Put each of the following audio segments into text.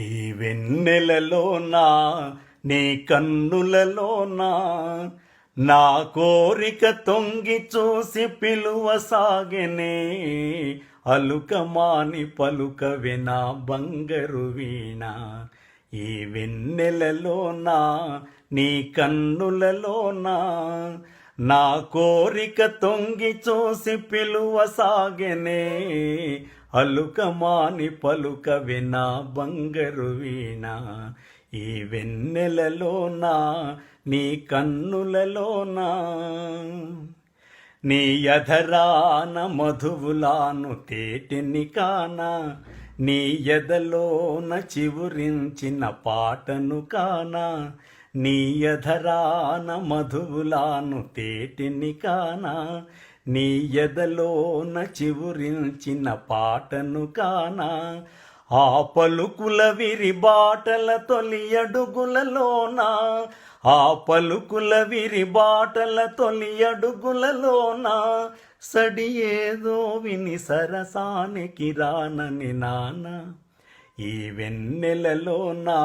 ఈ వెన్నెలలోనా నీ కన్నులలోనా? నా కోరిక తొంగి చూసి పిలువ సాగెనే అలుకమాని పలుక వినా బంగరు వీణ. ఈ వెన్నెలలోనా నీ కన్నులలోనా? నా కోరిక తొంగి చూసి పిలువ సాగెనే అలుకమాని పలుక వినా బంగరు వీణ. ఈ వెన్నెలలోనా నీ కన్నులలోనా నీ యధరాన మధువులాను తేటిని కానా నీ ఎదలోన చివురించిన పాటను కానా నీయధరాన మధువులాను తేటిని కానా నీయదలోన చివురించిన పాటను కానా. ఆ పలుకుల విరి బాటల తొలి అడుగులలోన ఆ పలుకుల విరి బాటల తొలి అడుగులలోన సడి ఏదో విని సరసానికి రానని నానా. ఈ వెన్నెలలోనా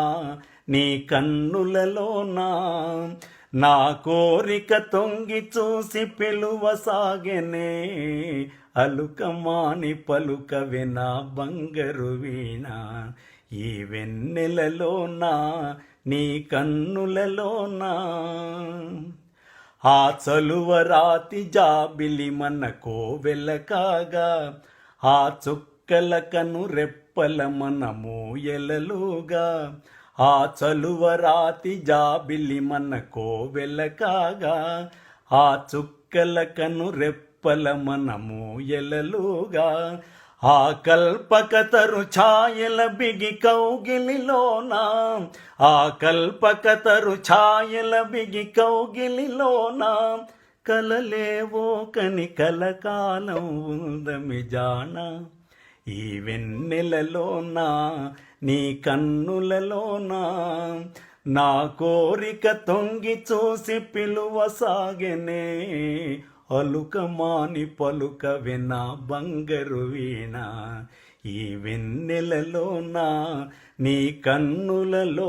నీ కన్నులలోనా? నా కోరిక తొంగి చూసి పిలువ సాగెనే అలుకమాని పలుక వినా బంగరు వీణ. ఈ వెన్నెలలోనా నీ కన్నులలోనా? ఆ చలువ రాతి జాబిలి మన కోవెల కాగా ఆ చుక్కల కను రెప్ప మన మూయలలుగా ఆ చలువరాతి జాబిలి మన కోవెల కాగా ఆ చుక్కల కను రెప్పల మన మూయలలుగా ఆ కల్పకతరు ఛాయల బిగి కౌగిలిలోన ఆ కల్పకతరు ఛాయల బిగి కౌగిలిలోన కలలేవో కని కలకాలం ఉందమి జానా. ఈ వెన్నెలలోన నీ కన్నులలోన? నా కోరిక తొంగి చూసి పిలువ అలుక అలుకమాని పలుక వినా బంగరు వీణ. ఈ వెన్నెలలోన నీ కన్నులలోనా?